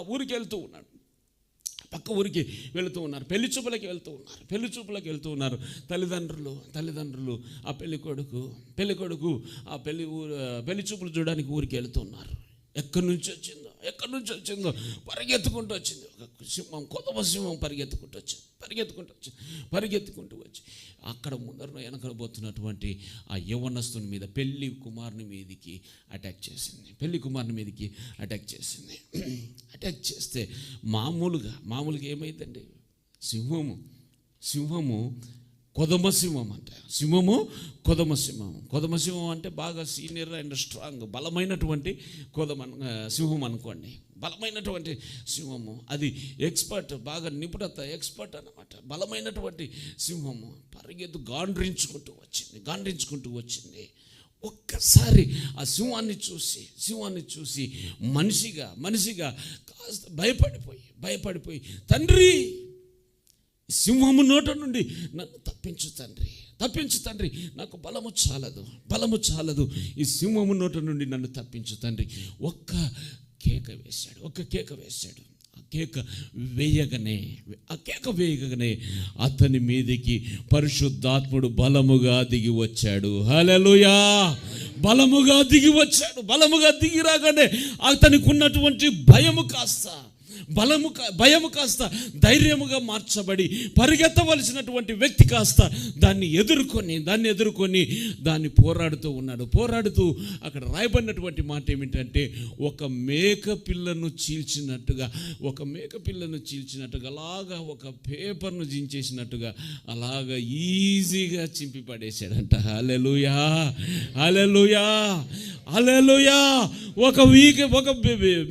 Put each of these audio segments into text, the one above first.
ఆ ఊరికి వెళ్తూ ఉన్నాడు. పక్క ఊరికి వెళుతూ ఉన్నారు. పెళ్ళి చూపులకి వెళ్తూ ఉన్నారు. పెళ్ళి చూపులకి వెళ్తూ ఉన్నారు. తల్లిదండ్రులు తల్లిదండ్రులు ఆ పెళ్ళి కొడుకు పెళ్ళి కొడుకు ఆ పెళ్ళి ఊరు పెళ్ళి చూపులు చూడడానికి ఊరికి వెళుతున్నారు ఎక్కడి నుంచి వచ్చిందో? ఎక్కడి నుంచి వచ్చిందో పరిగెత్తుకుంటూ వచ్చింది. ఒక సింహం కొత్త సింహం పరిగెత్తుకుంటూ వచ్చింది. పరిగెత్తుకుంటూ వచ్చింది. పరిగెత్తుకుంటూ వచ్చి అక్కడ ముందర వెనకబోతున్నటువంటి ఆ యవనస్తుని మీద పెళ్ళి కుమారుని మీదకి అటాక్ చేసింది. పెళ్ళి కుమారుని మీదకి అటాక్ చేసింది. అటాక్ చేస్తే మామూలుగా మామూలుగా ఏమైందండి? సింహము సింహము కొదమ సింహం అంట. సింహము కొదమ సింహం. కొదమ సింహం అంటే బాగా సీనియర్ అండ్ స్ట్రాంగ్ బలమైనటువంటి కొదమ సింహం అనుకోండి. బలమైనటువంటి సింహము. అది ఎక్స్పర్ట్ బాగా నిపుణత ఎక్స్పర్ట్ అన్నమాట. బలమైనటువంటి సింహము. పరిగెత్తు గాండ్రించుకుంటూ వచ్చింది గాండ్రించుకుంటూ వచ్చింది. ఒక్కసారి ఆ సింహాన్ని చూసి సింహాన్ని చూసి మనిషిగా మనిషిగా కాస్త భయపడిపోయి భయపడిపోయి తండ్రి సింహము నోట నుండి నన్ను తప్పించు తండ్రి తప్పించు తండ్రి. నాకు బలము చాలదు బలము చాలదు. ఈ సింహము నోట నుండి నన్ను తప్పించు తండ్రి. ఒక్క కేక వేశాడు ఒక్క కేక వేశాడు. ఆ కేక వేయగానే ఆ కేక వేయగానే అతని మీదకి పరిశుద్ధాత్ముడు బలముగా దిగి వచ్చాడు. హలలుయా బలముగా దిగి వచ్చాడు బలముగా దిగి రాగానే అతనికి ఉన్నటువంటి భయము కాస్త బలము కా- భయము కాస్త ధైర్యముగా మార్చబడి పరిగెత్తవలసినటువంటి వ్యక్తి కాస్త దాన్ని ఎదుర్కొని దాన్ని ఎదుర్కొని దాన్ని పోరాడుతూ ఉన్నాడు. పోరాడుతూ అక్కడ రాయబడినటువంటి మాట ఏమిటంటే ఒక మేక పిల్లను చీల్చినట్టుగా ఒక మేక పిల్లను చీల్చినట్టుగా అలాగా ఒక పేపర్ను జించేసినట్టుగా అలాగా ఈజీగా చింపి పడేశాడంట అలెలుయా అలెలుయా అలెలుయా ఒక వీక్ ఒక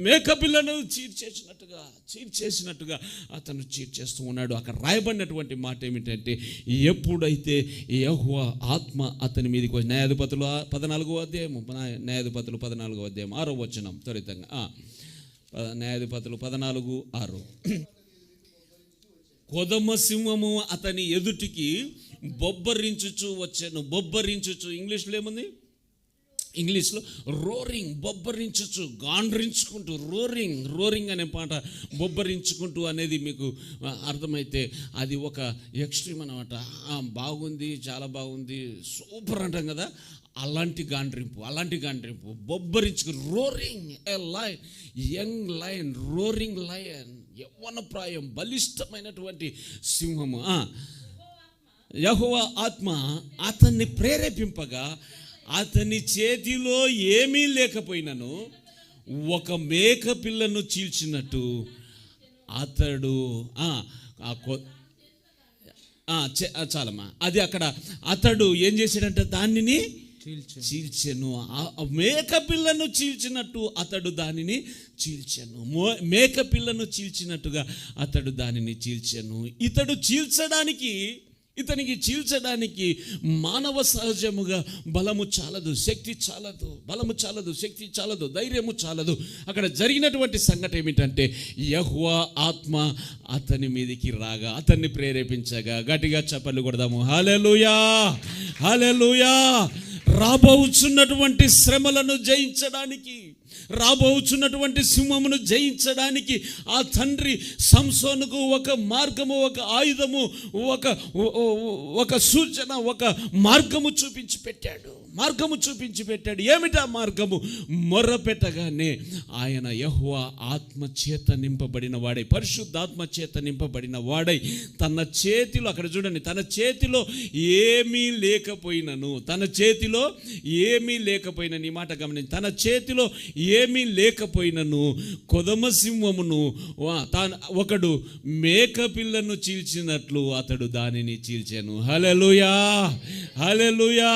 మేక పిల్లను చీల్చేసినట్టు చేసినట్టుగా చీట్ చేసినట్టుగా అతను చీల్చేస్తూ ఉన్నాడు. అక్కడ రాయబడినటువంటి మాట ఏమిటంటే ఎప్పుడైతే యహువ ఆత్మ అతని మీదకి వచ్చి న్యాయాధిపతులు పద్నాలుగో అధ్యాయం న్యాయాధిపతులు పద్నాలుగో అధ్యాయం ఆరో వచనం త్వరితంగా. న్యాయాధిపతులు పద్నాలుగు ఆరు. కొదమ సింహము అతని ఎదుటికి బొబ్బరించుచు వచ్చాను. బొబ్బరించుచు ఇంగ్లీష్లో ఏముంది? ఇంగ్లీష్లో రోరింగ్ బొబ్బరించచ్చు గాండ్రించుకుంటూ రోరింగ్ రోరింగ్ అనే పాట బొబ్బరించుకుంటూ అనేది మీకు అర్థమైతే అది ఒక ఎక్స్ట్రీమ్ అనమాట బాగుంది చాలా బాగుంది సూపర్ అంటాం కదా. అలాంటి గాండ్రింపు అలాంటి గాండ్రింపు. బొబ్బరించుకు roaring a lion young lion roaring lion యవ్వన ప్రాయం బలిష్టమైనటువంటి సింహము. ఆ. ఆత్మ అతన్ని ప్రేరేపింపగా అతని చేతిలో ఏమీ లేకపోయినను ఒక మేక పిల్లను చీల్చినట్టు అతడు చాలమ్మా. అది అక్కడ అతడు ఏం చేశాడంటే దానిని చీల్చెను. మేక పిల్లను చీల్చినట్టు అతడు దానిని చీల్చెను. మేక పిల్లను చీల్చినట్టుగా అతడు దానిని చీల్చెను. ఇతడు చీల్చడానికి ఇతనికి చీల్చడానికి మానవ సహజముగా బలము చాలదు శక్తి చాలదు బలము చాలదు శక్తి చాలదు ధైర్యము చాలదు. అక్కడ జరిగినటువంటి సంఘటన ఏమిటంటే యహ్వా ఆత్మ అతని మీదికి రాగా అతన్ని ప్రేరేపించగా గట్టిగా చెప్పలు కొడదాము. హలెలుయా హలెలుయా రాబోచున్నటువంటి శ్రమలను జయించడానికి రాబోచున్నటువంటి సింహమును జయించడానికి ఆ తండ్రి సంసోనుకు ఒక మార్గము ఒక ఆయుధము ఒక ఒక సూచన ఒక మార్గము చూపించి పెట్టాడు. మార్గము చూపించి పెట్టాడు. ఏమిటా మార్గము? మొర్రపెట్టగానే ఆయన యహ్వ ఆత్మచేత నింపబడిన వాడై పరిశుద్ధాత్మ చేత నింపబడిన వాడై తన చేతిలో అక్కడ చూడండి తన చేతిలో ఏమీ లేకపోయినను తన చేతిలో ఏమీ లేకపోయినను నీ మాట గమనించి తన చేతిలో ఏ ఏమీ లేకపోయినను కొదమ సింహమును వా- తాను ఒకడు మేక పిల్లను చీల్చినట్లు అతడు దానిని చీల్చాను. హలెలుయా హలెలుయా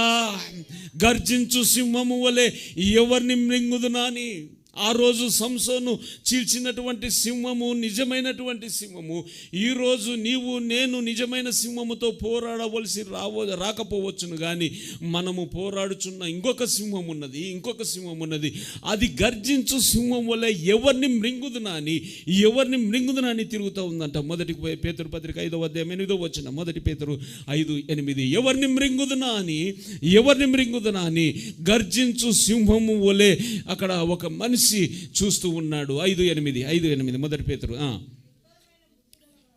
గర్జించు సింహము వలె ఎవరిని మృంగుదునాని? ఆ రోజు సంసోను చీల్చినటువంటి సింహము నిజమైనటువంటి సింహము. ఈరోజు నీవు నేను నిజమైన సింహముతో పోరాడవలసి రావ రాకపోవచ్చును కానీ మనము పోరాడుచున్న ఇంకొక సింహం ఉన్నది ఇంకొక సింహం ఉన్నది అది గర్జించు సింహం వల్ల ఎవరిని మృంగుదునా అని ఎవరిని మృంగుదునా అని తిరుగుతూ ఉందంట. మొదటి పేతురు పత్రిక ఐదో అధ్యాయం ఎనిమిదో వచ్చిన మొదటి పేతురు ఐదు ఎనిమిది. ఎవరిని మృంగుదునా అని ఎవరిని మృంగుదునా అని గర్జించు సింహము వలె అక్కడ ఒక మనిషి చూసి చూస్తూ ఉన్నాడు. ఐదు ఎనిమిది ఐదు ఎనిమిది మొదటి పేతురు. ఆ.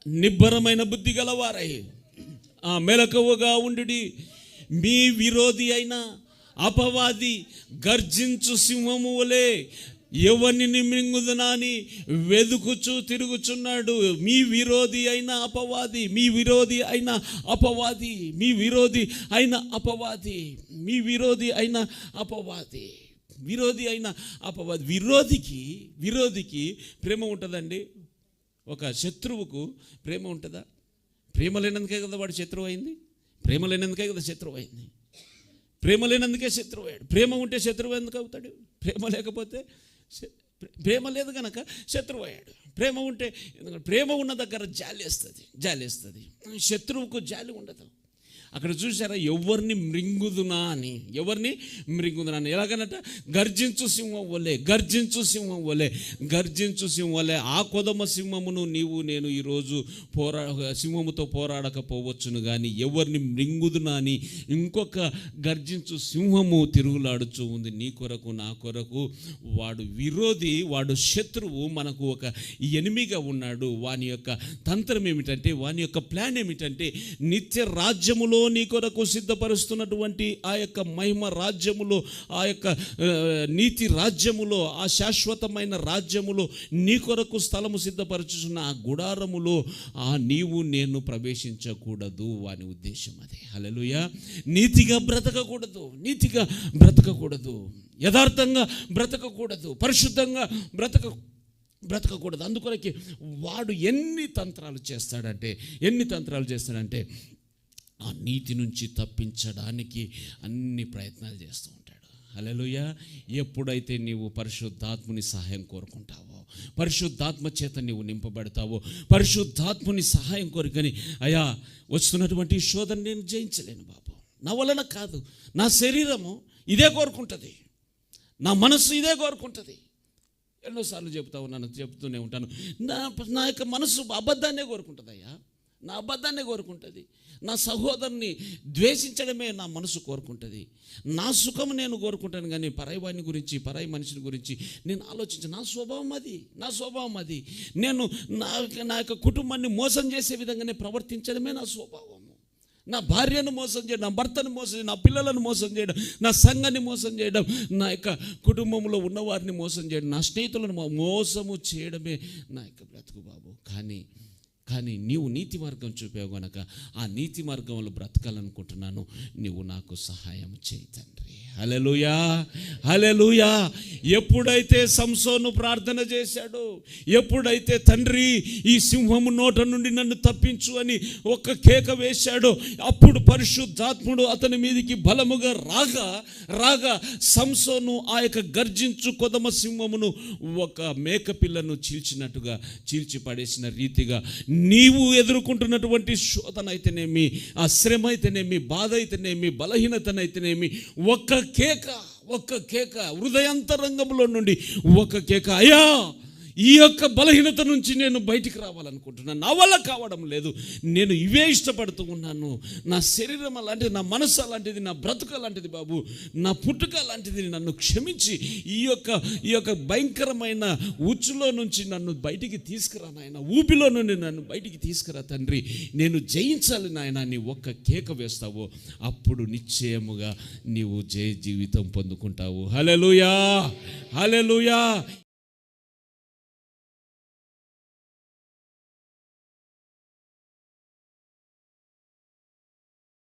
నిబ్బరమైన బుద్ధి గలవారై. ఆ మెలకువగా ఉండుడి. మీ విరోధి అయిన అపవాది గర్జించు సింహము వలె ఎవరిని మింగుదనాని వెదుకుచు తిరుగుచున్నాడు. మీ విరోధి అయిన అపవాది మీ విరోధి అయిన అపవాది మీ విరోధి అయిన అపవాది మీ విరోధి అయిన అపవాది. విరోధి అయిన అపవాది. విరోధికి విరోధికి ప్రేమ ఉంటుందండి. ఒక శత్రువుకు ప్రేమ ఉంటుందా? ప్రేమ లేనందుకే కదా వాడు శత్రువు అయింది? ప్రేమ లేనందుకే కదా శత్రువు అయింది? ప్రేమ లేనందుకే శత్రువు అయ్యాడు. ప్రేమ ఉంటే శత్రువు ఎందుకు అవుతాడు? ప్రేమ లేకపోతే ప్రేమ లేదు కనుక శత్రువు అయ్యాడు. ప్రేమ ఉంటే ఎందుకంటే ప్రేమ ఉన్న దగ్గర జాలి వేస్తుంది జాలి వేస్తుంది. శత్రువుకు జాలి ఉండదు. అక్కడ చూసారా ఎవరిని మృంగుదునా అని. ఎవరిని మృంగుదునా అని. ఎలాగనట? గర్జించు సింహం వలే గర్జించు సింహం వలే గర్జించు సింహం వలే ఆ కొదమ సింహమును నీవు నేను ఈరోజు పోరా సింహముతో పోరాడకపోవచ్చును కానీ ఎవరిని మృంగుదునా అని ఇంకొక గర్జించు సింహము తిరుగులాడుచూ ఉంది. నీ కొరకు నా కొరకు వాడు విరోధి వాడు శత్రువు మనకు ఒక ఎనిమిగా ఉన్నాడు. వాని యొక్క తంత్రం ఏమిటంటే వాని యొక్క ప్లాన్ ఏమిటంటే నిత్య రాజ్యములో నీ కొరకు సిద్ధపరుస్తున్నటువంటి ఆ యొక్క మహిమ రాజ్యములో ఆ యొక్క నీతి రాజ్యములో ఆ శాశ్వతమైన రాజ్యములో నీ కొరకు స్థలము సిద్ధపరచుచున్న ఆ గుడారములో ఆ నీవు నేను ప్రవేశించకూడదు అని ఉద్దేశం అదే. హలలుయ నీతిగా బ్రతకకూడదు నీతిగా బ్రతకకూడదు యథార్థంగా బ్రతకకూడదు పరిశుద్ధంగా బ్రతక బ్రతకకూడదు. అందుకొరకి వాడు ఎన్ని తంత్రాలు చేస్తాడంటే ఎన్ని తంత్రాలు చేస్తాడంటే ఆ నీతి నుంచి తప్పించడానికి అన్ని ప్రయత్నాలు చేస్తూ ఉంటాడు. హల్లెలూయా. ఎప్పుడైతే నీవు పరిశుద్ధాత్ముని సహాయం కోరుకుంటావో పరిశుద్ధాత్మ చేత నీవు నింపబడతావో పరిశుద్ధాత్ముని సహాయం కోరుకొని అయా వస్తున్నటువంటి శోధన నేను జయించలేను బాబు. నా వలన కాదు నా శరీరము ఇదే కోరుకుంటుంది. నా మనస్సు ఇదే కోరుకుంటుంది. ఎన్నోసార్లు చెబుతా ఉన్నాను చెప్తూనే ఉంటాను. నా నా యొక్క మనసు అబద్ధాన్నే కోరుకుంటుందయ్యా. నా అబద్ధాన్ని కోరుకుంటుంది. నా సహోదరుని ద్వేషించడమే నా మనసు కోరుకుంటుంది. నా సుఖం నేను కోరుకుంటాను కానీ పరాయి వాడిని గురించి పరాయి మనిషిని గురించి నేను ఆలోచించి నా స్వభావం అది నా స్వభావం అది. నేను నా నా యొక్క కుటుంబాన్ని మోసం చేసే విధంగానే ప్రవర్తించడమే నా స్వభావము. నా భార్యను మోసం చేయడం నా భర్తను మోసం చేయడం నా పిల్లలను మోసం చేయడం నా సంఘాన్ని మోసం చేయడం నా యొక్క కుటుంబంలో ఉన్నవారిని మోసం చేయడం నా స్నేహితులను మోసము చేయడమే నా యొక్క బ్రతుకు బాబు. కానీ కానీ నీవు నీతి మార్గం చూపావు గనక ఆ నీతి మార్గంలో బ్రతకాలనుకుంటున్నాను. నీవు నాకు సహాయం చేయి తండ్రి. హలెలుయా హలెలుయా ఎప్పుడైతే సంసోను ప్రార్థన చేశాడో ఎప్పుడైతే తండ్రి ఈ సింహము నోట నుండి నన్ను తప్పించు అని ఒక కేక వేశాడో అప్పుడు పరిశుద్ధాత్ముడు అతని మీదికి బలముగా రాగా రాగా సంసోను ఆ యొక్క గర్జించు కొదమ సింహమును ఒక మేకపిల్లను చీల్చినట్టుగా చీల్చి పడేసిన రీతిగా నీవు ఎదుర్కొంటున్నటువంటి శోధన అయితేనేమి ఆ శ్రమ అయితేనేమి బాధ అయితేనేమి బలహీనతనైతేనేమి ఒక్క కేక ఒక్క కేక హృదయాంతరంగంలో నుండి ఒక కేక. అయ్యా ఈ యొక్క బలహీనత నుంచి నేను బయటికి రావాలనుకుంటున్నాను నా వల్ల కావడం లేదు. నేను ఇవే ఇష్టపడుతూ ఉన్నాను. నా శరీరం అలాంటిది నా మనసు అలాంటిది నా బ్రతుక అలాంటిది బాబు. నా పుట్టుక అలాంటిది నన్ను క్షమించి ఈ యొక్క ఈ యొక్క భయంకరమైన ఉచ్చులో నుంచి నన్ను బయటికి తీసుకురా నాయన. ఊపిలో నుండి నన్ను బయటికి తీసుకురా తండ్రి. నేను జయించాలి నాయన నీ ఒక్క కేక వేస్తావు. అప్పుడు నిశ్చయముగా నీవు జయ జీవితం పొందుకుంటావు. Hallelujah hallelujah